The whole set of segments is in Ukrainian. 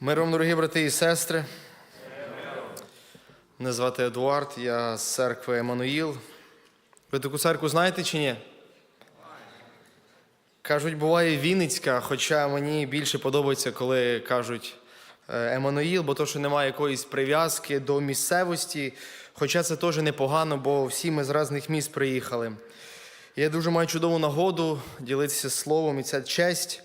Миром, дорогі брати і сестри. Мене звати Едуард, я з церкви Еммануїл. Ви таку церкву знаєте чи ні? Кажуть, буває Вінницька, хоча мені більше подобається, коли кажуть е, Еммануїл, бо то, що немає якоїсь прив'язки до місцевості. Хоча це теж непогано, бо всі ми з різних міст приїхали. Я дуже маю чудову нагоду ділитися словом, і це честь.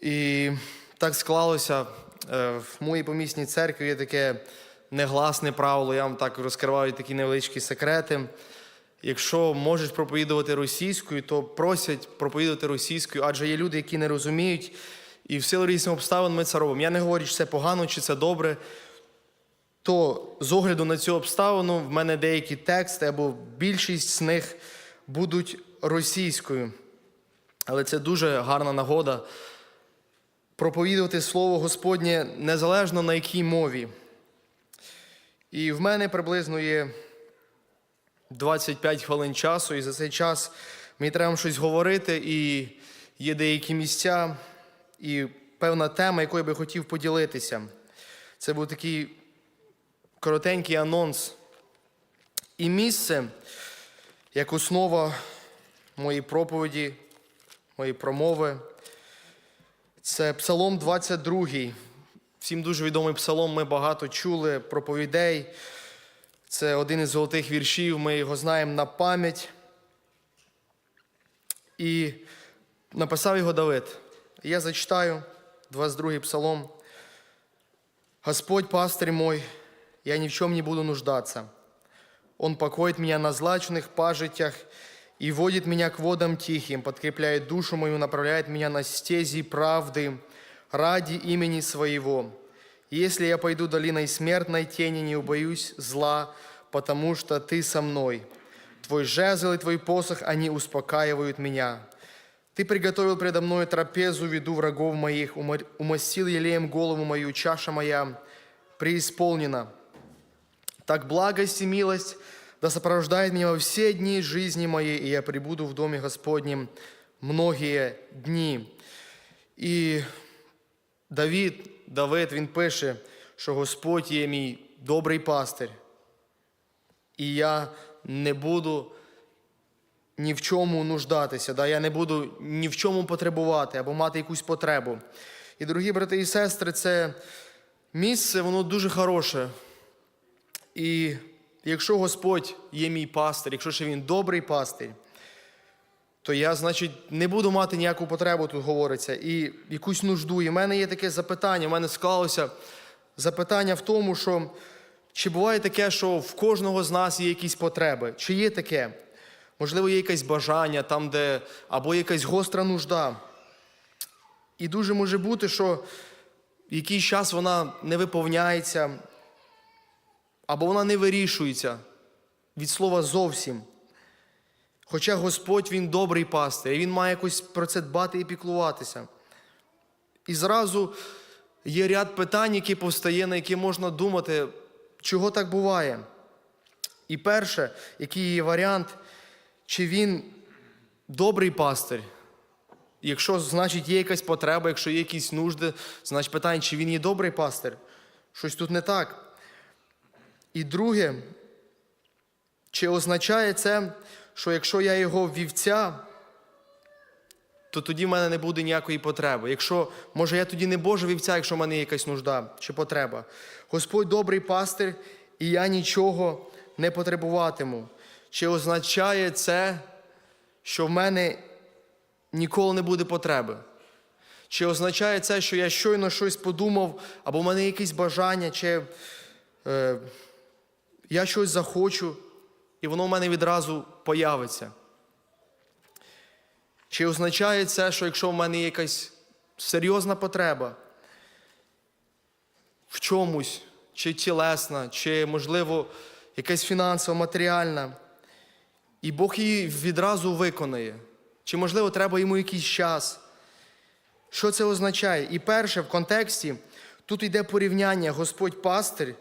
І так склалося. Е, В моїй помісній церкві є таке негласне правило, я вам так розкриваю такі невеличкі секрети. Якщо можеш проповідувати російською, то просять проповідувати російською, адже є люди, які не розуміють, і в силу різних обставин ми це робимо. Я не говорю, чи це погано, чи це добре. То з огляду на цю обставину в мене деякі тексти або більшість з них будуть російською. Але це дуже гарна нагода проповідувати Слово Господнє незалежно на якій мові. І в мене приблизно є 25 хвилин часу, і за цей час мені треба щось говорити, і є деякі місця, і певна тема, якою би хотів поділитися. Це був такий коротенький анонс. І місце, як основа моєї проповіді, моєї промови, це Псалом 22. Всім дуже відомий псалом, ми багато чули проповідей. Це один із золотих віршів, ми його знаємо на пам'ять. І написав його Давид. Я зачитаю 22-й псалом. Господь пастырь мой, я ни в чем не буду нуждаться. Он покоит меня на злачных пажитях и водит меня к водам тихим, подкрепляет душу мою, направляет меня на стези правды ради имени Своего. Если я пойду долиной смертной тени, не убоюсь зла, потому что Ты со мной. Твой жезл и Твой посох, они успокаивают меня. Ты приготовил предо мною трапезу в виду врагов моих, умастил елеем голову мою, чаша моя преисполнена. Так благость и милость да сопровождает меня во все дни жизни моей, и я пребуду в доме Господнем многие дни. І Давид, Давид, він пише, що Господь є мій добрий пастир, і я не буду ні в чому нуждатися, да? я не буду ні в чому потребувати або мати якусь потребу. І, дорогі брати і сестри, це місце, воно дуже хороше. І якщо Господь є мій пастир, якщо ще Він добрий пастир, то я, значить, не буду мати ніяку потребу, тут говориться, і якусь нужду. І в мене є таке запитання, в мене склалося запитання в тому, що чи буває таке, що в кожного з нас є якісь потреби? Чи є таке? Можливо, є якесь бажання там, де або якась гостра нужда. І дуже може бути, що якийсь час вона не виповняється, або вона не вирішується від слова зовсім. Хоча Господь Він добрий пастир, і Він має якось про це дбати і піклуватися. І зразу є ряд питань, які повстає, на які можна думати, чого так буває. І перше, який є варіант, чи він добрий пастир. Якщо, значить, є якась потреба, якщо є якісь нужди, значить питання, чи він є добрий пастир. Щось тут не так. І друге, чи означає це, що якщо я його вівця, то тоді в мене не буде ніякої потреби. Якщо, може, я тоді не Божа вівця, якщо в мене є якась нужда чи потреба. Господь добрий пастир, і я нічого не потребуватиму. Чи означає це, що в мене ніколи не буде потреби? Чи означає це, що я щойно щось подумав, або в мене якесь бажання, чи е, я щось захочу, і воно в мене відразу появиться? Чи означає це, що якщо в мене є якась серйозна потреба в чомусь, чи тілесна, чи, можливо, якась фінансова, матеріальна, і Бог її відразу виконає? Чи, можливо, треба йому якийсь час? Що це означає? І перше, в контексті, тут йде порівняння Господь пастир,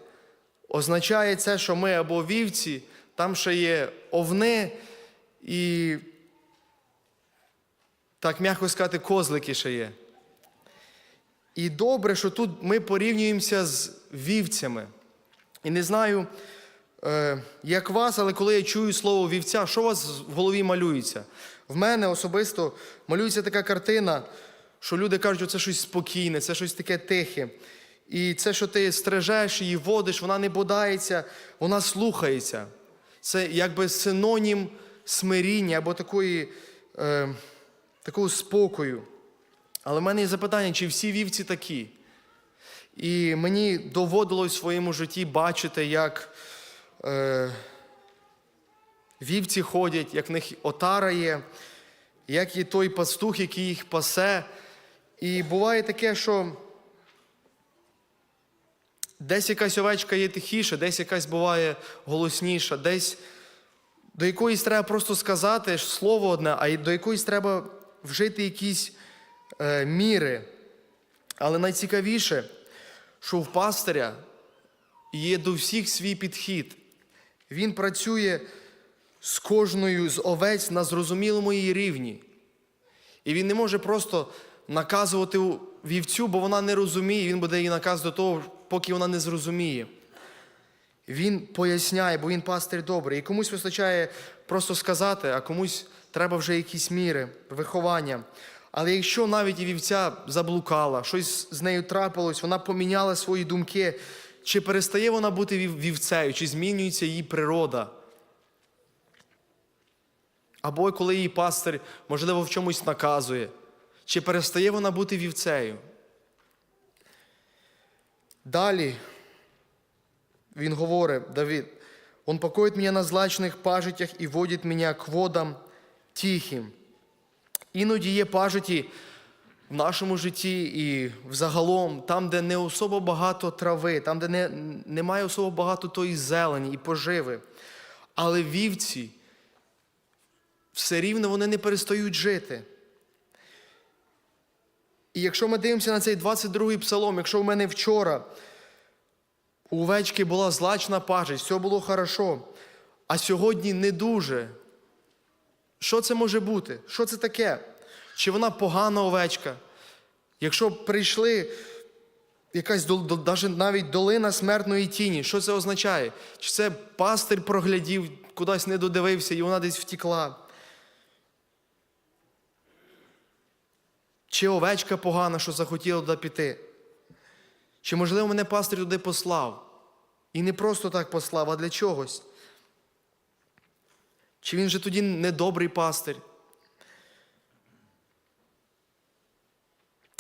означає це, що ми або вівці, там ще є овни і, так м'яко сказати, козлики ще є. І добре, що тут ми порівнюємося з вівцями. І не знаю, е, як вас, але коли я чую слово вівця, що у вас в голові малюється? В мене особисто малюється така картина, що люди кажуть, що це щось спокійне, це щось таке тихе. І це, що ти стрижеш її, водиш, вона не бодається, вона слухається. Це якби синонім смиріння або такої, е, такого спокою. Але в мене є запитання, чи всі вівці такі? І мені доводилось в своєму житті бачити, як е, вівці ходять, як в них отара є, як є той пастух, який їх пасе. І буває таке, що десь якась овечка є тихіша, десь якась буває голосніша, десь до якоїсь треба просто сказати слово одне, а до якоїсь треба вжити якісь е, міри. Але найцікавіше, що в пастиря є до всіх свій підхід. Він працює з кожною з овець на зрозумілому її рівні. І він не може просто наказувати вівцю, бо вона не розуміє, він буде її наказ до того, поки вона не зрозуміє. Він поясняє, бо він пастир добрий. І комусь вистачає просто сказати, а комусь треба вже якісь міри, виховання. Але якщо навіть і вівця заблукала, щось з нею трапилось, вона поміняла свої думки, чи перестає вона бути вівцею, чи змінюється її природа? Або коли її пастир, можливо, в чомусь наказує, чи перестає вона бути вівцею? Далі він говорить, Давид, Он покоїть мене на злачних пажитях і водить мене к водам тихим. Іноді є пажиті в нашому житті і взагалом, там, де не особо багато трави, там, де не, немає особо багато тої зелені і поживи. Але вівці все рівно вони не перестають жити. І якщо ми дивимося на цей 22-й псалом, якщо в мене вчора у овечки була злачна пажить, все було хорошо, а сьогодні не дуже. Що це може бути? Що це таке? Чи вона погана овечка? Якщо прийшли якась дол- навіть долина смертної тіні, що це означає? Чи це пастир проглядів, кудись не додивився і вона десь втікла? Чи овечка погана, що захотіла туди піти? Чи, можливо, мене пастир туди послав? І не просто так послав, а для чогось? Чи він же тоді не добрий пастир?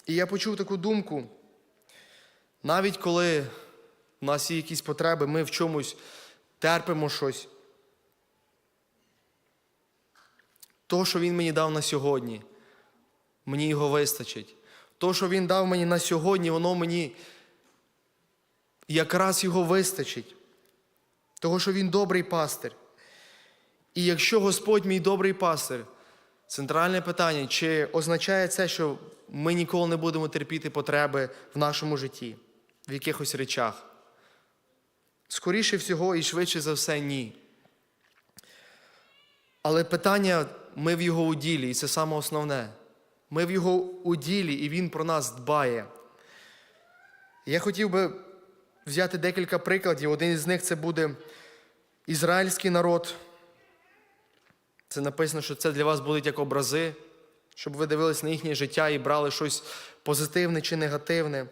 І я почув таку думку, навіть коли в нас є якісь потреби, ми в чомусь терпимо щось. То, що він мені дав на сьогодні, мені його вистачить. То, що він дав мені на сьогодні, воно мені якраз його вистачить. Того, що він добрий пастир. І якщо Господь мій добрий пастир, центральне питання, чи означає це, що ми ніколи не будемо терпіти потреби в нашому житті, в якихось речах? Скоріше всього і швидше за все, ні. Але питання ми в його уділі, і це саме основне. Ми в його уділі, і він про нас дбає. Я хотів би взяти декілька прикладів. Один із них це буде ізраїльський народ. Це написано, що це для вас будуть як образи, щоб ви дивились на їхнє життя і брали щось позитивне чи негативне,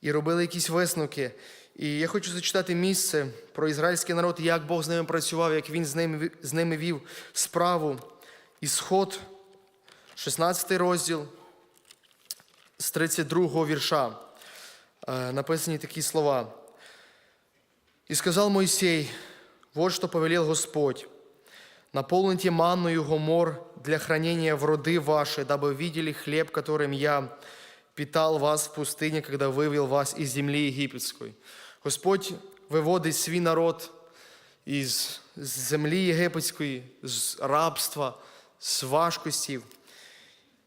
і робили якісь висновки. І я хочу зачитати місце про ізраїльський народ, як Бог з ними працював, як він з ними, з ними вів справу. Ісход, 16 розділ з 32 вірша. Е, Написані такі слова. «И сказал Моисей, вот что повелел Господь, наполните манную гомор для хранения в роды ваши, дабы видели хлеб, которым я питал вас в пустыне, когда вывел вас из земли египетской. Господь виводить свій народ із землі єгипетської, з рабства, з важкостів.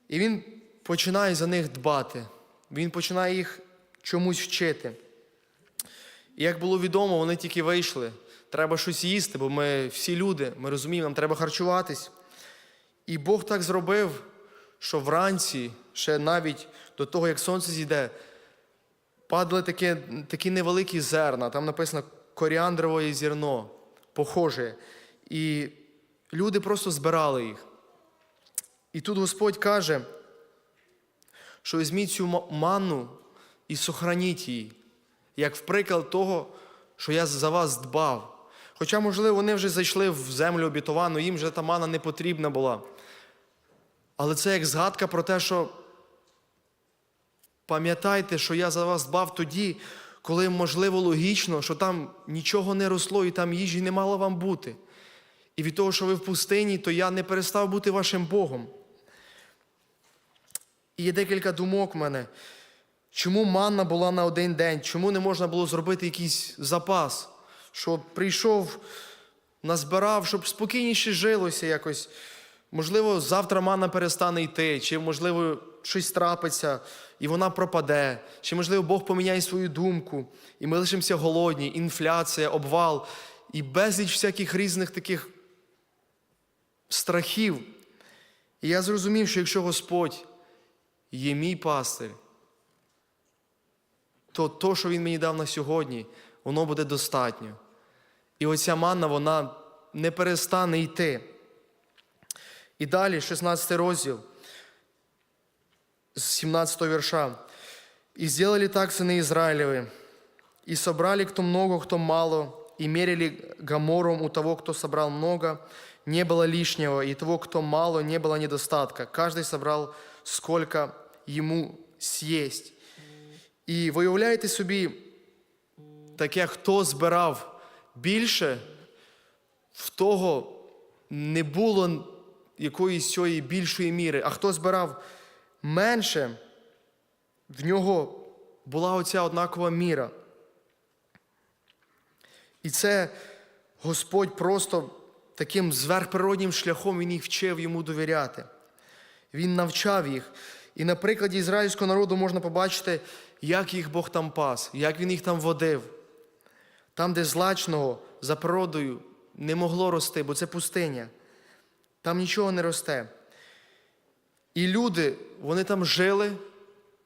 І він починає за них дбати. Він починає їх чомусь вчити. І як було відомо, вони тільки вийшли. Треба щось їсти, бо ми всі люди, ми розуміємо, нам треба харчуватись. І Бог так зробив, що вранці, ще навіть до того, як сонце зійде, падали такі, такі невеликі зерна, там написано коріандрове зерно, похоже. І люди просто збирали їх. І тут Господь каже, що візьміть цю ма- манну і сохраніть її, як приклад того, що я за вас дбав. Хоча, можливо, вони вже зайшли в землю обітовану, їм вже та мана не потрібна була. Але це як згадка про те, що пам'ятайте, що я за вас дбав тоді, коли, можливо, логічно, що там нічого не росло і там їжі не мало вам бути. І від того, що ви в пустині, то я не перестав бути вашим Богом. І є декілька думок в мене. Чому манна була на один день? Чому не можна було зробити якийсь запас? Щоб прийшов, назбирав, щоб спокійніше жилося якось. Можливо, завтра манна перестане йти, чи, можливо, щось трапиться, і вона пропаде, чи, можливо, Бог поміняє свою думку, і ми лишимося голодні, інфляція, обвал, і безліч всяких різних таких страхів. І я зрозумів, що якщо Господь є мій пастир, то то, що Він мені дав на сьогодні, воно буде достатньо. І оця манна, вона не перестане йти. І далі, 16 розділ, з 17 верша. «И сделали так сыны Израилевы, и собрали кто много, кто мало, и мерили гамором у того, кто собрал много, не было лишнего, и того, кто мало, не было недостатка. Каждый собрал, сколько ему съесть. І виявляєте собі, таке, хто збирав більше, в того не було якоїсь цієї більшої міри, а хто збирав менше, в нього була оця однакова міра. І це Господь просто таким зверхприроднім шляхом Він їх вчив йому довіряти. Він навчав їх. І на прикладі ізраїльського народу можна побачити, як їх Бог там пас, як він їх там водив. Там, де злачного за природою не могло рости, бо це пустиня. Там нічого не росте. І люди, вони там жили,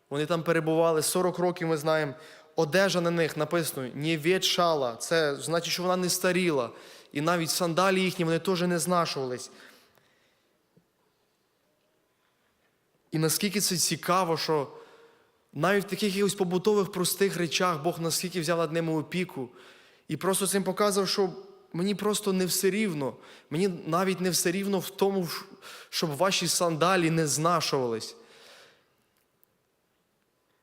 вони там перебували 40 років, ми знаємо. Одежа на них написано не ветшала. Це значить, що вона не старіла. І навіть сандалі їхні вони теж не знашувались. І наскільки це цікаво, що навіть в таких якихось побутових простих речах Бог наскільки взяв над ними опіку. І просто цим показав, що мені просто не все рівно. Мені навіть не все рівно в тому, щоб ваші сандалі не знашувались.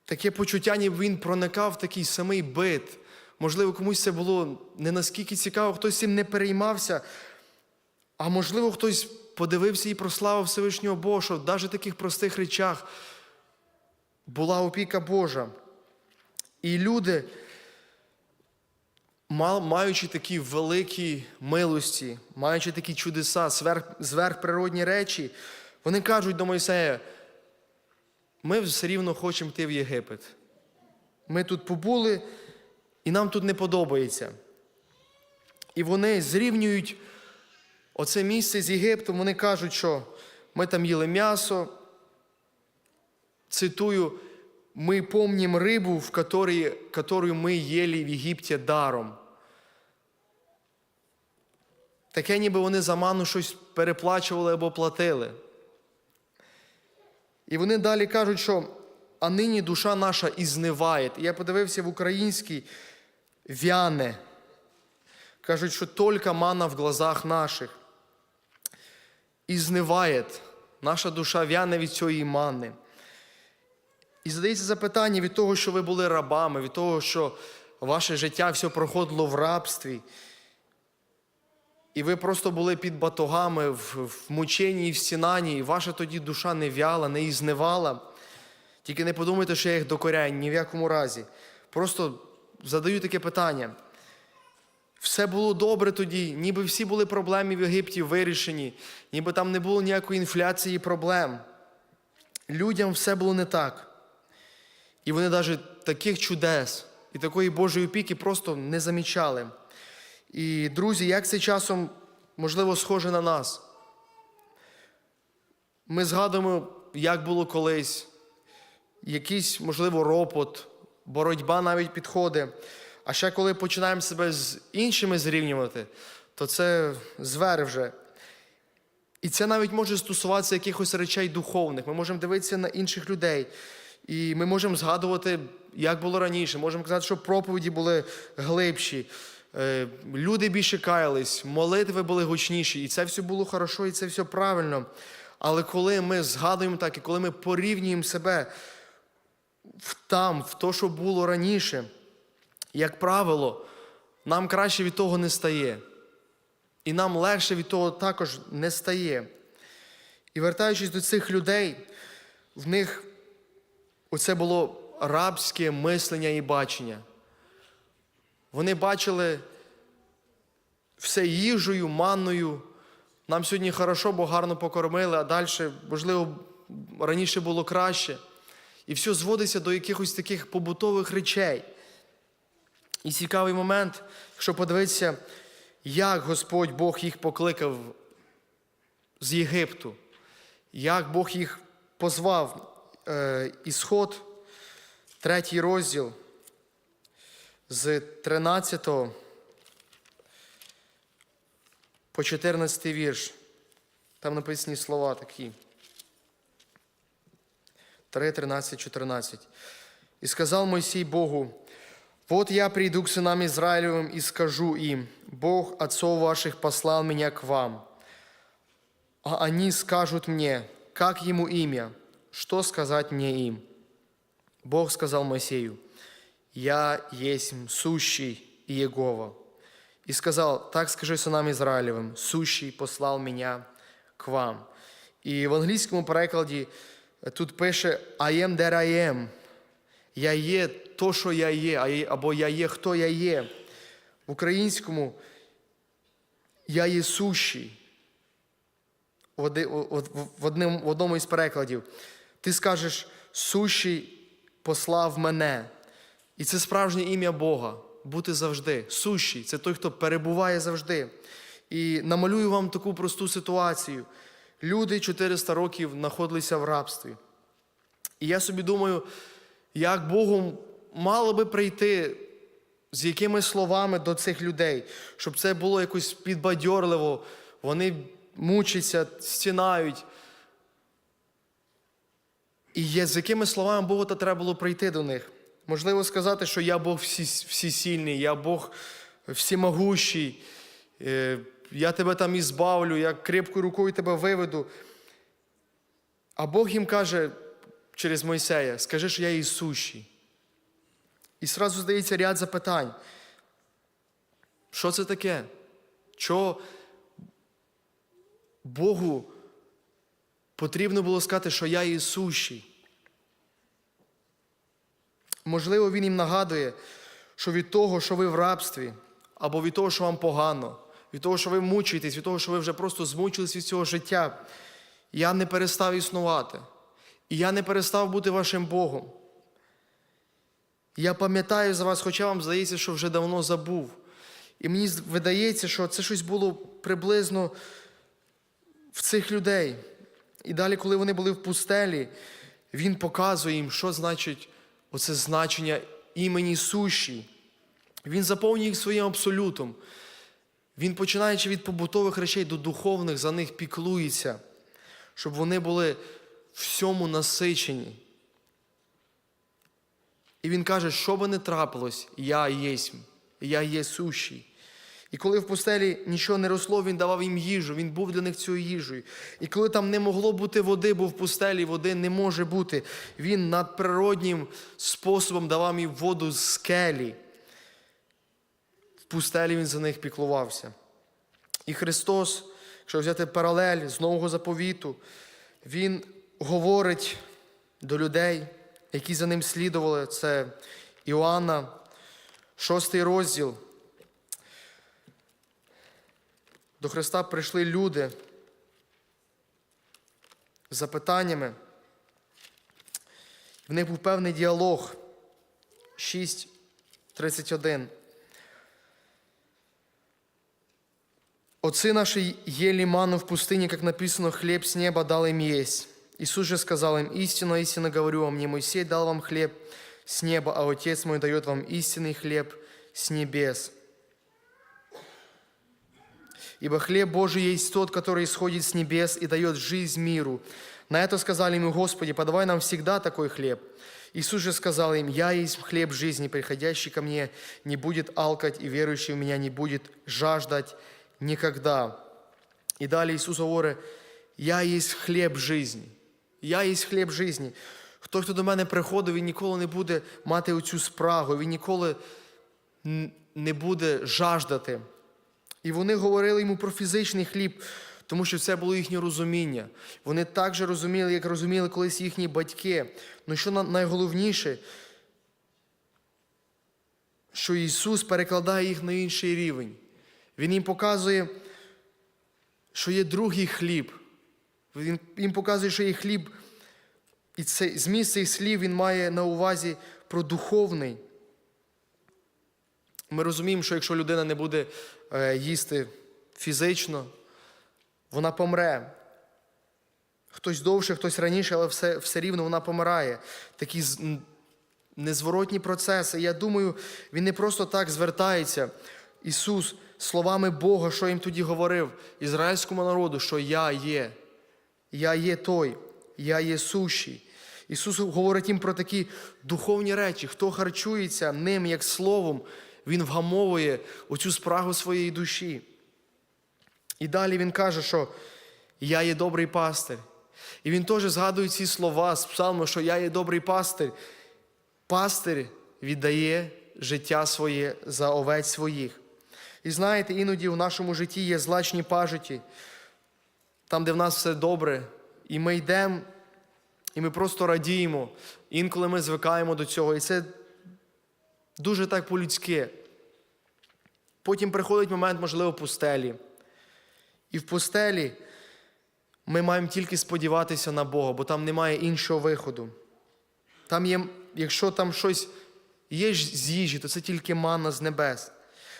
Таке почуття, ніби він проникав в такий самий бит. Можливо, комусь це було не наскільки цікаво, хтось цим не переймався, а можливо, хтось подивився і прославив Всевишнього Бога, що навіть в таких простих речах була опіка Божа. І люди, маючи такі великі милості, маючи такі чудеса, зверхприродні речі, вони кажуть до Мойсея, ми все рівно хочемо йти в Єгипет. Ми тут побули, і нам тут не подобається. І вони зрівнюють оце місце з Єгиптом, вони кажуть, що ми там їли м'ясо. Цитую, ми помним рибу, в которой, которую ми їли в Єгипті даром. Таке, ніби вони за ману щось переплачували або платили. І вони далі кажуть, що а нині душа наша ізниває. І я подивився в українській вяне. Кажуть, що тільки мана в глазах наших. Ізниває. Наша душа вяне від цієї мани. І задається запитання від того, що ви були рабами, від того, що ваше життя все проходило в рабстві. І ви просто були під батогами в, в мученні і в стінанні, і ваша тоді душа не вяла, не ізнивала. Тільки не подумайте, що я їх докоряю, ні в якому разі. Просто задаю таке питання. Все було добре тоді, ніби всі були проблеми в Єгипті вирішені, ніби там не було ніякої інфляції проблем. Людям все було не так. І вони навіть таких чудес і такої Божої опіки просто не замічали. І, друзі, як це часом, можливо, схоже на нас? Ми згадуємо, як було колись, якийсь, можливо, ропот, боротьба навіть підходить. А ще коли починаємо себе з іншими зрівнювати, то це звер вже. І це навіть може стосуватися якихось речей духовних. Ми можемо дивитися на інших людей. І ми можемо згадувати, як було раніше. Можемо казати, що проповіді були глибші, е, люди більше каялись, молитви були гучніші. І це все було хорошо, і це все правильно. Але коли ми згадуємо так, і коли ми порівнюємо себе там, в те, що було раніше, як правило, нам краще від того не стає. І нам легше від того також не стає. І вертаючись до цих людей, в них оце було рабське мислення і бачення. Вони бачили все їжею, манною. Нам сьогодні хорошо, бо гарно покормили, а далі, можливо, раніше було краще. І все зводиться до якихось таких побутових речей. І цікавий момент, якщо подивитися, як Господь Бог їх покликав з Єгипту, як Бог їх позвав. Е, Ісход, третій розділ з 13 по 14 вірш. Там написані слова такі. 3, 13, 14. «И сказал Моисей Богу, вот я приду к сынам Израилевым и скажу им, Бог отцов ваших послал меня к вам. А они скажут мне, как ему имя, что сказать мне им? Бог сказал Моисею, я есть сущий Иегова. И сказал, так скажи сынам Израилевым, сущий послал меня к вам. І в англійському перекладі тут пише I am that I am. Я є то, що я є, або я є, хто я є. В українському я є сущий. В одному із перекладів. Ти скажеш, сущий послав мене. І це справжнє ім'я Бога бути завжди. Сущий це той, хто перебуває завжди. І намалюю вам таку просту ситуацію. Люди 400 років знаходилися в рабстві. І я собі думаю, як Богу мало би прийти з якими словами до цих людей, щоб це було якось підбадьорливо, вони мучаться, стінають. І є, з якими словами Богу та треба було прийти до них. Можливо сказати, що я Бог всі, всесильний, я Бог всемогущий, е, я тебе там і збавлю, я крепкою рукою тебе виведу. А Бог їм каже через Мойсея, скажи, що я є сущий. І сразу здається ряд запитань. Що це таке? Що Богу потрібно було сказати, що я є сущий? Можливо, він їм нагадує, що від того, що ви в рабстві, або від того, що вам погано, від того, що ви мучаєтесь, від того, що ви вже просто змучились від цього життя, я не перестав існувати. І я не перестав бути вашим Богом. Я пам'ятаю за вас, хоча вам здається, що вже давно забув. І мені видається, що це щось було приблизно в цих людей. І далі, коли вони були в пустелі, він показує їм, що значить оце значення імені суші. Він заповнює їх своїм абсолютом. Він, починаючи від побутових речей до духовних, за них піклується, щоб вони були всьому насичені. І він каже, що би не трапилось, я єсмь, я є сущий. І коли в пустелі нічого не росло, він давав їм їжу, він був для них цією їжею. І коли там не могло бути води, бо в пустелі води не може бути, він надприроднім способом давав їм воду з скелі. В пустелі він за них піклувався. І Христос, якщо взяти паралель з Нового заповіту, Він говорить до людей, які за ним слідували. Це Іоанна, шостий розділ. До Христа прийшли люди з запитаннями. В них був певний діалог 6.31. Отцы наши ели ману в пустыне, как написано, хлеб с неба дал им. Иисус же сказал им, «Истинно, истинно говорю вам, не Моисей дал вам хлеб с неба, а Отец мой дает вам истинный хлеб с небес. Ибо хлеб Божий есть тот, который исходит с небес и дает жизнь миру. На это сказали ему, Господи, подавай нам всегда такой хлеб. Иисус же сказал им, «Я есть хлеб жизни, приходящий ко мне не будет алкать, и верующий в меня не будет жаждать никогда». І далі Ісус говорить, «Я єсть хліб жизни». Я єсть хліб жизни. Хто, хто до мене приходить, він ніколи не буде мати оцю спрагу, він ніколи не буде жаждати. І вони говорили йому про фізичний хліб, тому що це було їхнє розуміння. Вони так же розуміли, як розуміли колись їхні батьки. Ну що найголовніше, що Ісус перекладає їх на інший рівень. Він їм показує, що є другий хліб. Він їм показує, що є хліб, і цей, зміст цих слів він має на увазі про духовний. Ми розуміємо, що якщо людина не буде е, їсти фізично, вона помре. Хтось довше, хтось раніше, але все, все рівно вона помирає. Такі незворотні процеси. Я думаю, він не просто так звертається. Ісус словами Бога, що їм тоді говорив ізраїльському народу, що я є. Я є той, я є сущий. Ісус говорить їм про такі духовні речі. Хто харчується ним як словом, Він вгамовує оцю спрагу своєї душі. І далі Він каже, що я є добрий пастир. І він теж згадує ці слова з псалму, що я є добрий пастир. Пастир віддає життя своє за овець своїх. І знаєте, іноді в нашому житті є злачні пажиті, там, де в нас все добре, і ми йдемо, і ми просто радіємо. Інколи ми звикаємо до цього. І це дуже так по-людськи. Потім приходить момент, можливо, пустелі. І в пустелі ми маємо тільки сподіватися на Бога, бо там немає іншого виходу. Там є, якщо там щось є з їжі, то це тільки манна з небес.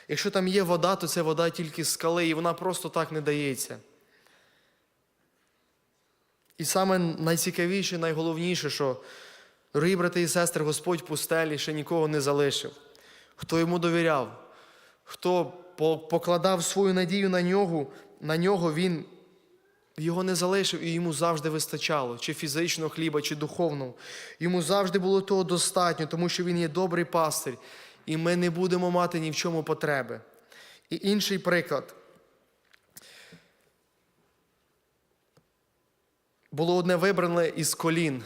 Якщо там є вода, то це вода тільки з скали, і вона просто так не дається. І саме найцікавіше, найголовніше, що, дорогі брати і сестри, Господь в пустелі ще нікого не залишив. Хто йому довіряв, хто покладав свою надію на нього, на нього, він його не залишив, і йому завжди вистачало, чи фізичного хліба, чи духовного. Йому завжди було того достатньо, тому що він є добрий пастир, і ми не будемо мати ні в чому потреби. І інший приклад. Було одне вибране із колін.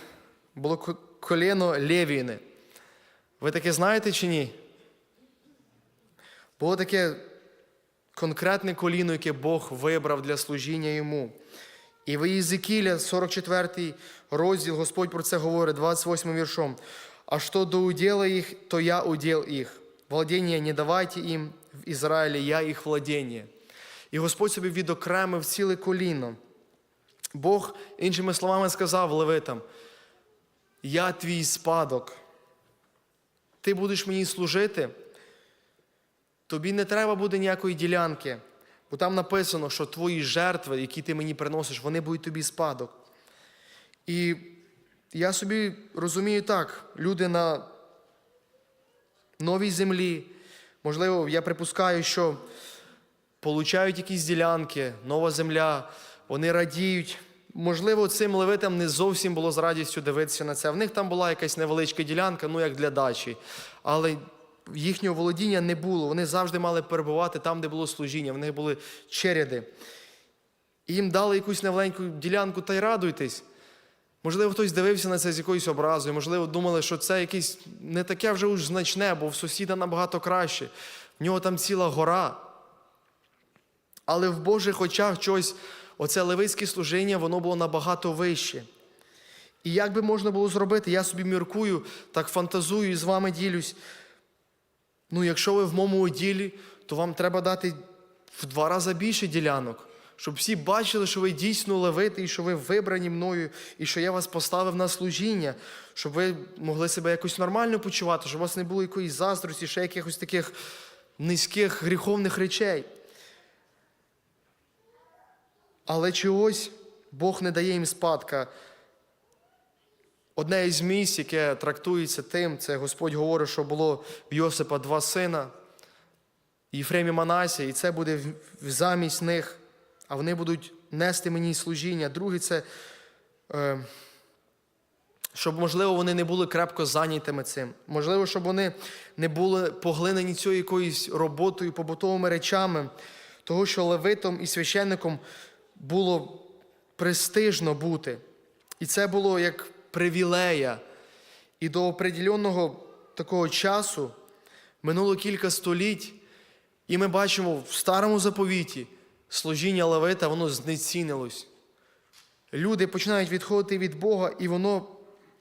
Було коліно Левіни. Ви таке знаєте чи ні? Було таке конкретне коліно, яке Бог вибрав для служіння йому. І в Єзекіля, 44 розділ, Господь про це говорить, 28 віршом. А що до уділа їх, то я уділ їх. Владіння не давайте їм в Ізраїлі, я їх владіння. І Господь собі відокремив ціле коліно. Бог, іншими словами, сказав левитам: Я твій спадок. Ти будеш мені служити. Тобі не треба буде ніякої ділянки, бо там написано, що твої жертви, які ти мені приносиш, вони будуть тобі спадок. І я собі розумію так, люди на новій землі, можливо, я припускаю, що получають якісь ділянки, нова земля, вони радіють. Можливо, цим левитам не зовсім було з радістю дивитися на це. В них там була якась невеличка ділянка, ну як для дачі. Але їхнього володіння не було. Вони завжди мали перебувати там, де було служіння. В них були череди. І їм дали якусь невеленьку ділянку та й радуйтесь. Можливо, хтось дивився на це з якоюсь образою, можливо, думали, що це якесь не таке вже уж значне, бо в сусіда набагато краще. В нього там ціла гора. Але в Божих очах щось, оце левицьке служіння, воно було набагато вище. І як би можна було зробити, я собі міркую, так фантазую і з вами ділюсь. Ну, якщо ви в моєму оділі, то вам треба дати в два рази більше ділянок, щоб всі бачили, що ви дійсно левити, і що ви вибрані мною, і що я вас поставив на служіння, щоб ви могли себе якось нормально почувати, щоб у вас не було якоїсь заздрості, ще якихось таких низьких гріховних речей. Але чогось Бог не дає їм спадка. Одне із місць, яке трактується тим, це Господь говорить, що було в Йосипа два сина, Єфрем і Манасія, і це буде замість них, а вони будуть нести мені служіння. Друге, це е, щоб, можливо, вони не були крепко зайнятими цим. Можливо, щоб вони не були поглинені цією якоюсь роботою, побутовими речами, того, що левитом і священником було престижно бути. І це було як привілея. І до определеного такого часу минуло кілька століть, і ми бачимо в старому заповіті служіння левита, воно знецінилось. Люди починають відходити від Бога, і воно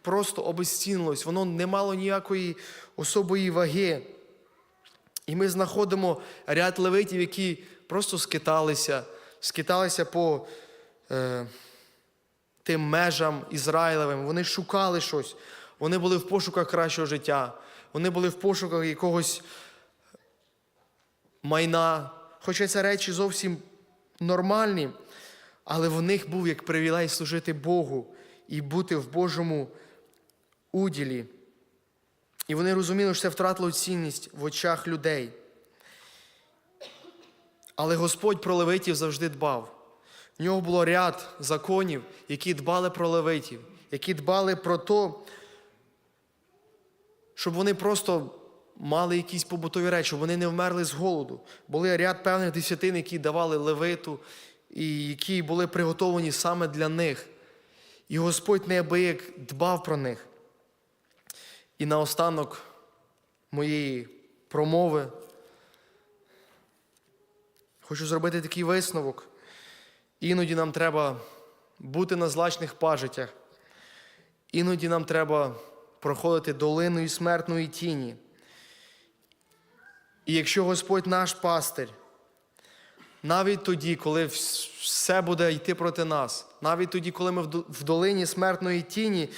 просто обезцінилось, воно не мало ніякої особої ваги. І ми знаходимо ряд левитів, які просто скиталися, скиталися по е, тим межам Ізраїлевим. Вони шукали щось. Вони були в пошуках кращого життя. Вони були в пошуках якогось майна. Хоча це речі зовсім нормальні, але в них був як привілей служити Богу і бути в Божому уділі. І вони розуміли, що це втратило цінність в очах людей. Але Господь про левитів завжди дбав. В нього було ряд законів, які дбали про левитів, які дбали про те, щоб вони просто мали якісь побутові речі, щоб вони не вмерли з голоду. Були ряд певних десятин, які давали левиту, і які були приготовані саме для них. І Господь неабияк дбав про них. І наостанок моєї промови хочу зробити такий висновок. Іноді нам треба бути на злачних пажитях. Іноді нам треба проходити долиною смертної тіні. І якщо Господь наш пастир, навіть тоді, коли все буде йти проти нас, навіть тоді, коли ми в долині смертної тіні,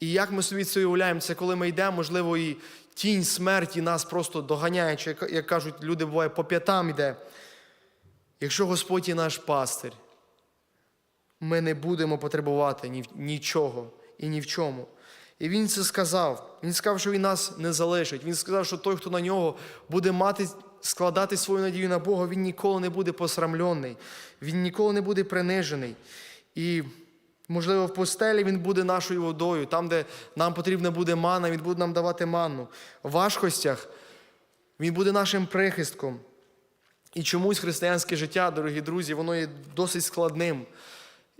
і як ми собі це уявляємо, це коли ми йдемо, можливо, і тінь смерті нас просто доганяє, чи, як- кажуть, люди буває, по п'ятам йде. Якщо Господь є наш пастир, ми не будемо потребувати нічого і ні в чому. І він це сказав. Він сказав, що він нас не залишить. Він сказав, що той, хто на нього буде мати, складати свою надію на Бога, він ніколи не буде посрамлений, він ніколи не буде принижений. І, можливо, в постелі він буде нашою водою, там, де нам потрібна буде мана, він буде нам давати манну. В важкостях він буде нашим прихистком. І чомусь християнське життя, дорогі друзі, воно є досить складним.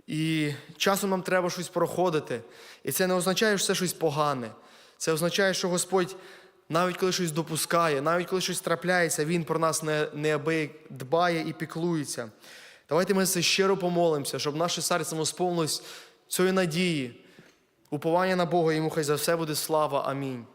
І часом нам треба щось проходити. І це не означає, що це щось погане. Це означає, що Господь, навіть коли щось допускає, навіть коли щось трапляється, Він про нас не, неабияк дбає і піклується. Давайте ми це щиро помолимося, щоб наше серце сповнилось цієї надії, уповання на Бога, йому хай за все буде слава. Амінь.